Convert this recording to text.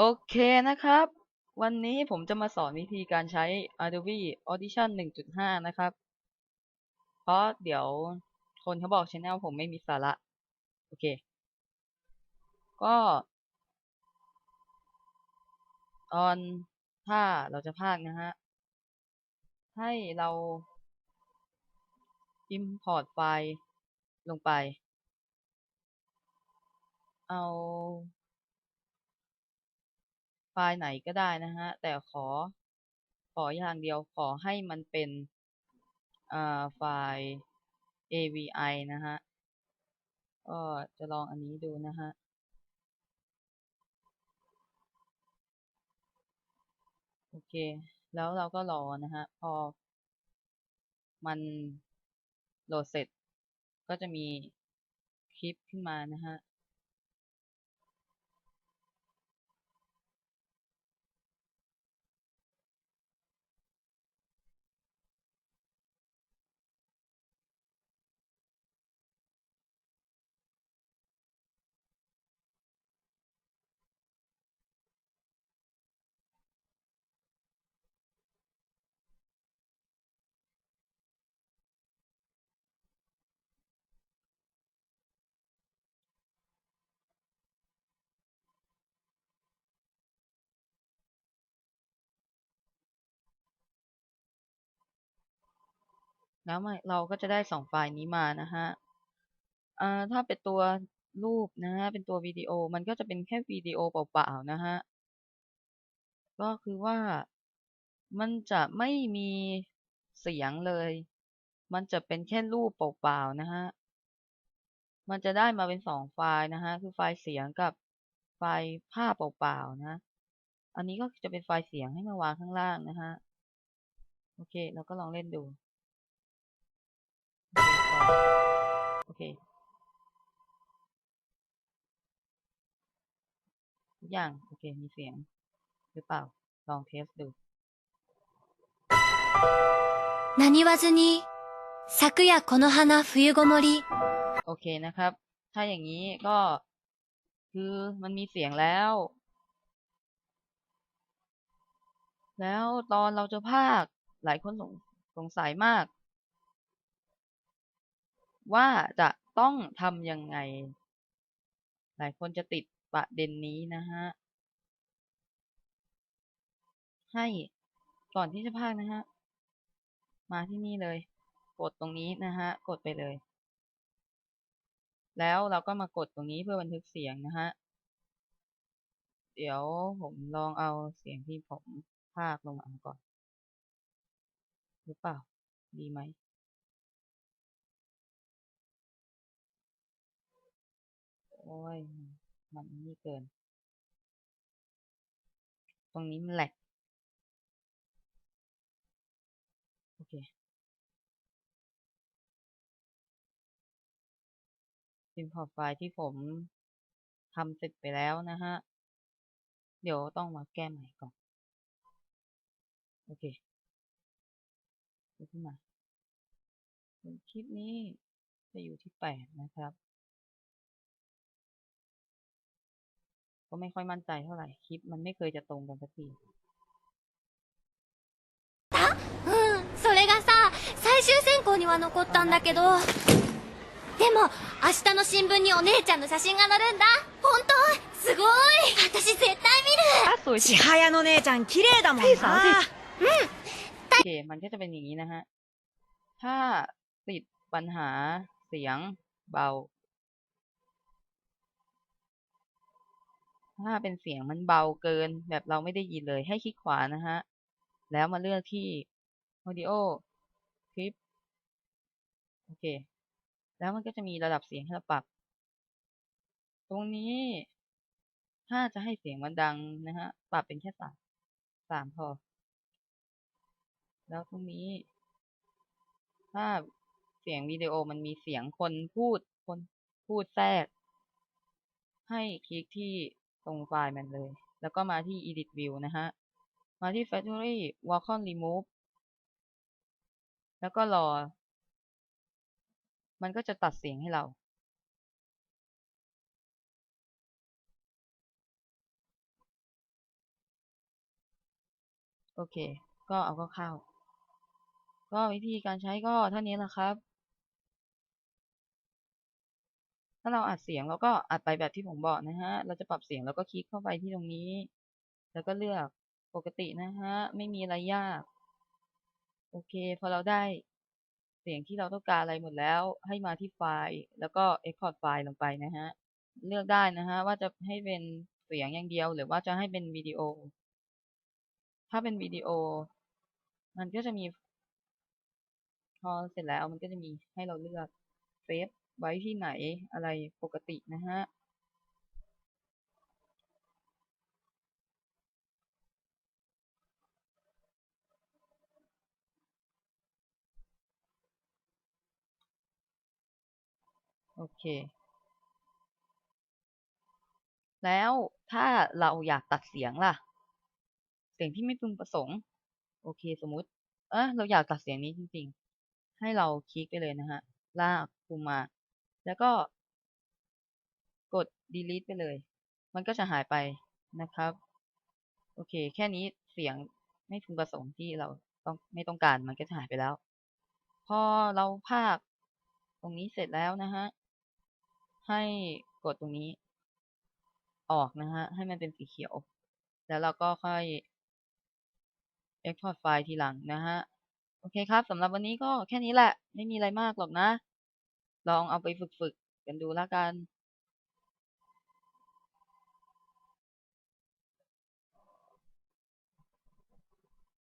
โอเคนะครับ วันนี้ผมจะมาสอนวิธีการใช้ Adobe Audition 1.5 นะครับ เพราะเดี๋ยวคนเขาบอก Channel ผมไม่มีสาระ โอเค ก็ตอนถ้าเราจะพากนะฮะ ให้เรา import ไฟล์ลงไป เอา ฟล์ไหนก็ได้นะฮะ แต่ขอ ขออย่างเดียวขอให้มันเป็นไฟล์ AVI นะฮะ ก็จะลองอันนี้ดูนะฮะโอเค แล้วเราก็รอนะฮะ พอ มันโหลดเสร็จ ก็จะมีคลิปขึ้นมานะฮะ แล้วเราก็จะได้สองไฟล์นี้มานะฮะถ้าเป็นตัวรูปนะฮะเป็นตัววิดีโอมันก็จะเป็นแค่วิดีโอเปล่าๆนะฮะก็คือว่ามันจะไม่มีเสียงเลย มันจะเป็นแค่รูปเปล่าๆนะฮะมันจะได้มาเป็นสองไฟล์นะฮะคือไฟล์เสียงกับไฟล์ภาพเปล่าๆนะ อันนี้ก็จะเป็นไฟล์เสียงให้มาวางข้างล่างนะฮะโอเค เราก็ลองเล่นดู โอเคทุกอย่าง โอเค มีเสียง หรือเปล่า ลองเทสดู 何わずに、昨夜この花冬ごもり。 โอเคนะครับ ถ้าอย่างนี้ก็คือมันมีเสียงแล้ว แล้วตอนเราจะพากย์หลายคนสงสงสัยมาก ว่าจะต้องทำยังไง หลายคนจะติดประเด็นนี้นะฮะ ให้ก่อนที่จะพากนะฮะ มาที่นี่เลย กดตรงนี้นะฮะ กดไปเลย แล้วเราก็มากดตรงนี้เพื่อบันทึกเสียงนะฮะ เดี๋ยวผมลองเอาเสียงที่ผมพากลงมาก่อน หรือเปล่า ดีไหม โอ้ย มันนี่เกิน ตรงนี้มันแหลก โอเค import ไฟล์ที่ผมทำเสร็จไปแล้วนะฮะ เดี๋ยวต้องมาแก้ใหม่ก่อน โอเคดูขึ้นมาคลิปนี้จะอยู่ที่แปดนะครับ ก็ไม่ค่อยมั่นใจเท่าไหร่ คลิปมันไม่เคยจะตรงกันสักที うん、それがさ、最終選考には残ったんだけど。でも、明日の新聞にお姉ちゃんの写真が載るんだ。本当すごい私絶対見る อ่ะสวยจริ 千 ง 早の姉ちゃん綺麗だもんはいさな。 โอเค มันก็จะเป็นอย่างนี้นะฮะ ถ้าติดปัญหาเสียงเบา ถ้าเป็นเสียงมันเบาเกิน แบบเราไม่ได้ยินเลยให้คลิกขวานะฮะ แล้วมาเลือกที่ audio คลิป โอเค แล้วมันก็จะมีระดับเสียงให้เราปรับ ตรงนี้ ถ้าจะให้เสียงมันดังนะฮะ ปรับเป็นแค่สามสามพอ แล้วตรงนี้ ถ้าเสียงวิดีโอมันมีเสียงคนพูด คนพูดแทรก ให้คลิกที่ ตรงไฟล์มันเลย แล้วก็มาที่ edit view นะฮะ มาที่ factory Walkon remove แล้วก็รอ มันก็จะตัดเสียงให้เรา โอเค ก็เอาก็เข้า ก็วิธีการใช้ก็เท่านี้นะครับาเราอัดเสียงเราก็อัดไปแบบที่ผมบอกนะฮะ เราจะปรับเสียงแล้วก็คลิกเข้าไปที่ตรงนี้ แล้วก็เลือกปกตินะฮะ ไม่มีอะไรยาก โอเค พอเราได้เสียงที่เราต้องการอะไรหมดแล้ว ให้มาที่ไฟล์ แล้วก็ Export ไฟล์ลงไปนะฮะ เลือกได้นะฮะว่าจะให้เป็นเสียงอย่างเดียว หรือว่าจะให้เป็นวิดีโอ ถ้าเป็นวิดีโอ มันก็จะมี พอเสร็จแล้วมันก็จะมีให้เราเลือกเซฟ ไว้ที่ไหนอะไรปกตินะฮะโอเค แล้วถ้าเราอยากตัดเสียงล่ะ เสียงที่ไม่พึงประสงค์ โอเคสมมุติ เออเราอยากตัดเสียงนี้จริง ๆ ให้เราคลิกไปเลยนะฮะ ลากคุมมา แล้วก็กด delete ไปเลย มันก็จะหายไปนะครับ โอเค แค่นี้เสียงไม่พึงประสงค์ที่เราต้องไม่ต้องการมันก็จะหายไปแล้ว พอเราพากย์ตรงนี้เสร็จแล้วนะฮะ ให้กดตรงนี้ ออกนะฮะ ให้มันเป็นสีเขียว แล้วเราก็ค่อย export ไฟล์ทีหลังนะฮะ โอเคครับสำหรับวันนี้ก็แค่นี้แหละ ไม่มีอะไรมากหรอกนะ ลองเอาไปฝึกฝึกกันดูแล้วกัน